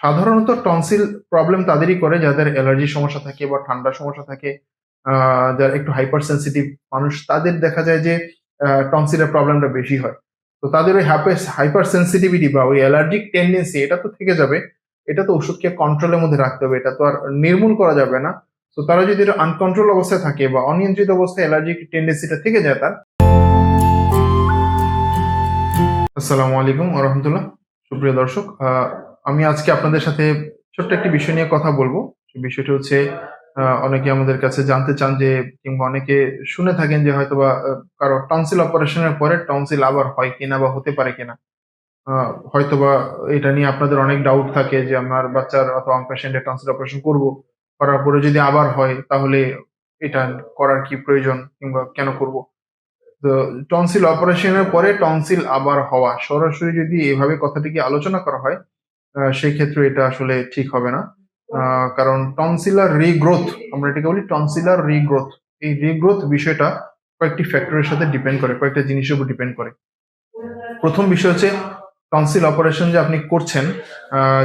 সাধারণত tonsil problem তাদেরই করে যাদের অ্যালার্জি সমস্যা থাকে বা ঠান্ডা সমস্যা থাকে যারা একটু হাইপার সেন্সিটিভ মানুষ, তাদের দেখা যায় যে টনসিলের প্রবলেমটা বেশি হয়। তো তাদের ওই হাইপার সেন্সিটিভিটি বা ওই অ্যালার্জিক টেন্ডেন্সি এটা তো থেকে যাবে। এটা তো ওষুধকে কন্ট্রোলের মধ্যে রাখতে হবে, এটা তো আর নির্মূল করা যাবে না। তো তারা যদি আনকন্ট্রোল অবস্থায় থাকে বা অনিয়ন্ত্রিত অবস্থায় অ্যালার্জিক টেন্ডেন্সিটা থেকে যায় তার। আসসালামু আলাইকুম রহমতুল্লাহ। সুপ্রিয় দর্শক আমি আজকে আপনাদের সাথে ছোট্ট একটি বিষয় নিয়ে কথা বলব। বিষয়টি হচ্ছে অনেকে আমাদের কাছে জানতে চান যে কিংবা অনেকে শুনে থাকেন যে হয়তোবা আহ, কারও টনসিল অপারেশনের পরে টনসিল আবার হয় কিনা বা হতে পারে কিনা। আহ, হয়তোবা এটা নিয়ে আপনাদের অনেক ডাউট থাকে যে আমার বাচ্চার অথবা আমার পেশেন্টের টনসিল অপারেশন করব করার পরে যদি আবার হয় তাহলে এটা করার কি প্রয়োজন কিংবা কেন করব? তো টনসিল অপারেশনের পরে টনসিল আবার হওয়া সরাসরি যদি এভাবে কথাটিকে আলোচনা করা হয় সেই ক্ষেত্রে এটা আসলে ঠিক হবে না। কারণ টনসিলার রিগ্রোথ আমরা এটাকে বলি টনসিলার রিগ্রোথ এই রিগ্রোথ বিষয়টা কয়েকটি ফ্যাক্টরের সাথে ডিপেন্ড করে, কয়েকটা জিনিসের উপর ডিপেন্ড করে। প্রথম বিষয় হচ্ছে টনসিল অপারেশন যে আপনি করছেন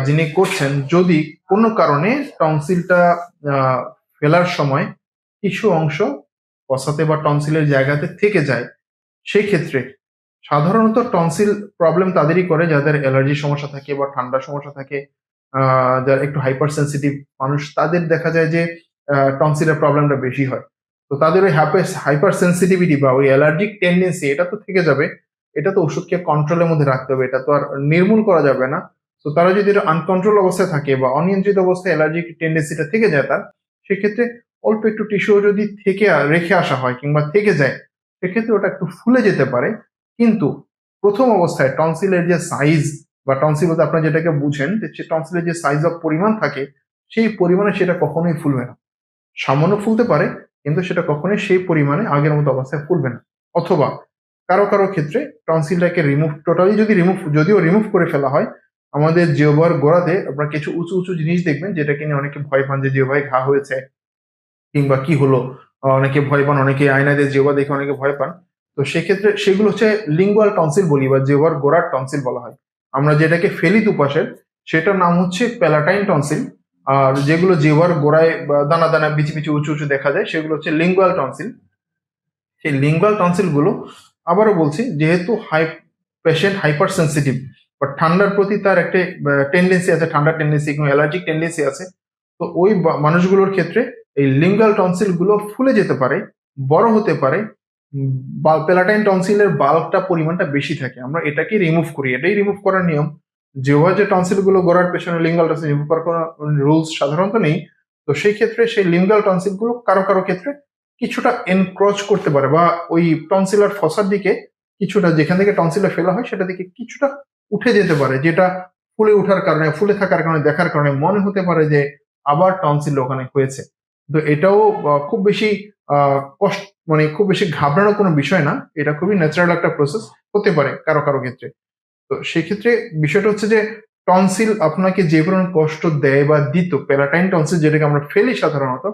যিনি করছেন, যদি কোনো কারণে টনসিলটা ফেলার সময় কিছু অংশ পসাতে বা টনসিলের জায়গাতে থেকে যায় সেই ক্ষেত্রে সাধারণত টনসিল প্রবলেম তাদেরই করে যাদের অ্যালার্জি সমস্যা থাকে বা ঠান্ডার সমস্যা থাকে যারা একটু হাইপার সেন্সিটিভ মানুষ, তাদের দেখা যায় যে টনসিলের প্রবলেমটা বেশি হয়। তো তাদের ওই হাইপার সেন্সিটিভিটি বা ওই অ্যালার্জিক টেন্ডেন্সি এটা তো থেকে যাবে। এটা তো ওষুধকে কন্ট্রোলের মধ্যে রাখতে হবে, এটা তো আর নির্মূল করা যাবে না। তো তারা যদি আনকন্ট্রোল অবস্থায় থাকে বা অনিয়ন্ত্রিত অবস্থায় অ্যালার্জিক টেন্ডেন্সিটা থেকে যায় তার, সেক্ষেত্রে অল্প একটু টিস্যু যদি থেকে, রেখে আসা হয় কিংবা থেকে যায়, সেক্ষেত্রে ওটা একটু ফুলে যেতে পারে। কিন্তু প্রথম অবস্থায় টনসিলের যে সাইজ বা টনসিল বলতে আপনারা যেটাকে বুঝেন, যে টনসিলের যে সাইজ অফ পরিমাণ থাকে, সেই পরিমাণে সেটা কখনোই ফুলবে না। সামান্য ফুলতে পারে, কিন্তু সেটা কখনোই সেই পরিমাণে আগের মতো অবস্থায় ফুলবে না। অথবা কারও কারও ক্ষেত্রে টনসিলটাকে রিমুভ টোটালি যদি রিমুভ যদিও রিমুভ করে ফেলা হয়, আমাদের জিওবার গোড়াতে আপনারা কিছু উঁচু উঁচু জিনিস দেখবেন, যেটাকে নিয়ে অনেকে ভয় পান যে জিওভাই ঘা হয়েছে কিংবা কি হলো। অনেকে ভয় পান, অনেকে আয়না দিয়ে জিওবা দেখে অনেকে ভয় পান। তো সেক্ষেত্রে সেগুলো হচ্ছে লিঙ্গুয়াল টনসিল বলি বা জিওবার গোড়ার টনসিল বলা হয়। আমরা যেটাকে ফেলি দুপাশের সেটার নাম হচ্ছে প্যালাটাইন টনসিল আর যেগুলো জিওবার গোড়ায় দানা দানা বিচি বিচি উঁচু উঁচু দেখা যায়, সেগুলো হচ্ছে লিঙ্গুয়াল টনসিল সেই লিঙ্গুয়াল টনসিলগুলো, আবারও বলছি, যেহেতু হাই পেশেন্ট হাইপার সেন্সিটিভ বা ঠান্ডার প্রতি তার একটা টেন্ডেন্সি আছে ঠান্ডার টেন্ডেন্সি কিংবা অ্যালার্জিক টেন্ডেন্সি আছে, তো ওই মানুষগুলোর ক্ষেত্রে এই লিঙ্গাল টনসিলগুলো ফুলে যেতে পারে, বড় হতে পারে পেলাটাইন টনসিলের বাল্কটা পরিমাণটা বেশি থাকে। আমরা এটাকে রিমুভ করি। এটাই রিমুভ করার নিয়ম। যেভাবে যে টনসিলগুলো গড়ার পেছনে লিঙ্গাল টনসিল রিমুভ করার কোনো রুলস সাধারণত নেই, তো সেই ক্ষেত্রে সেই লিঙ্গাল টনসিলগুলো কারও কারও ক্ষেত্রে কিছুটা এনক্রচ করতে পারে বা ওই টনসিলার ফসার দিকে কিছুটা, যেখান থেকে টনসিলে ফেলা হয়, সেটা দিকে কিছুটা উঠে যেতে পারে। যেটা ফুলে ওঠার কারণে, ফুলে থাকার কারণে, দেখার কারণে মনে হতে পারে যে আবার টনসিল ওখানে হয়েছে। তো এটাও খুব বেশি কষ্ট মানে খুব বেশি ঘাবড়ানোর কোনো বিষয় না, এটা খুবই ন্যাচারাল একটা প্রসেস হতে পারে কারও কারও ক্ষেত্রে। তো সেক্ষেত্রে বিষয়টা হচ্ছে যে টনসিল আপনাকে যে পরিমাণ কষ্ট দেয় বা দিত প্যারাটাইন টনসিল যেটাকে আমরা ফেলি সাধারণত,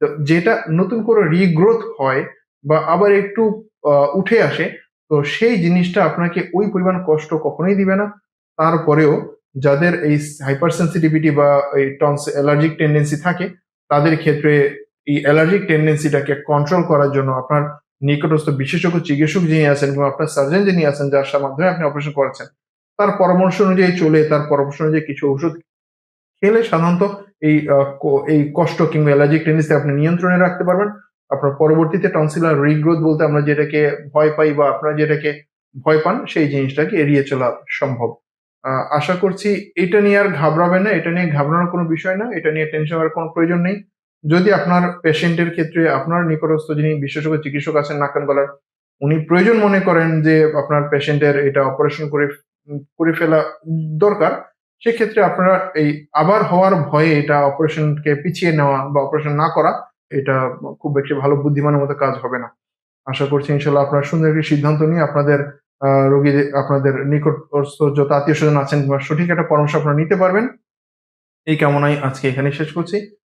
তো যেটা নতুন করে রিগ্রোথ হয় বা আবার একটু উঠে আসে, তো সেই জিনিসটা আপনাকে ওই পরিমাণ কষ্ট কখনোই দিবে না। তারপরেও যাদের এই হাইপার সেন্সিটিভিটি বা এই টনস অ্যালার্জিক টেন্ডেন্সি থাকে, তাদের ক্ষেত্রে এই অ্যালার্জিক টেন্ডেন্সিটাকে কন্ট্রোল করার জন্য আপনার নিকটস্থ বিশেষজ্ঞ চিকিৎসক যিনি আছেন কিংবা আপনার সার্জন যিনি আছেন, যার মাধ্যমে আপনি অপারেশন করেছেন, তার পরামর্শ অনুযায়ী চলে, তার পরামর্শ অনুযায়ী কিছু ওষুধ খেলে সাধারণত এই এই কষ্ট কিংবা অ্যালার্জিক টেন্ডেন্সি আপনি নিয়ন্ত্রণে রাখতে পারবেন। আপনার পরবর্তীতে টনসিলার রিগ্রোথ বলতে আমরা যেটাকে ভয় পাই বা আপনারা যেটাকে ভয় পান, সেই জিনিসটাকে এড়িয়ে চলা সম্ভব। আশা করছি এটা নিয়ে আর ঘাবড়াবে না, এটা নিয়ে ঘাবড়ানোর কোনো বিষয় না, এটা নিয়ে টেনশন হওয়ার কোনো প্রয়োজন নেই। যদি আপনার পেশেন্টের ক্ষেত্রে আপনার নিকটস্থ যিনি বিশেষজ্ঞ চিকিৎসক আছেন নাকান গলার উনি প্রয়োজন মনে করেন যে আপনার পেশেন্টের এটা অপারেশন করে করে ফেলা দরকার, সেক্ষেত্রে আপনারা এই আবার হওয়ার ভয়ে এটা অপারেশনকে পিছিয়ে নেওয়া বা অপারেশন না করা, এটা খুব বেশি ভালো বুদ্ধিমানের মতো কাজ হবে না। আশা করছি ইনশাল্লাহ আপনারা সুন্দর একটি সিদ্ধান্ত নিয়ে আপনাদের রোগীদের আপনাদের নিকটস্থ যত আত্মীয় স্বজন আছেন সঠিক একটা পরামর্শ আপনারা নিতে পারবেন। এই কামনায় আজকে এখানে শেষ করছি।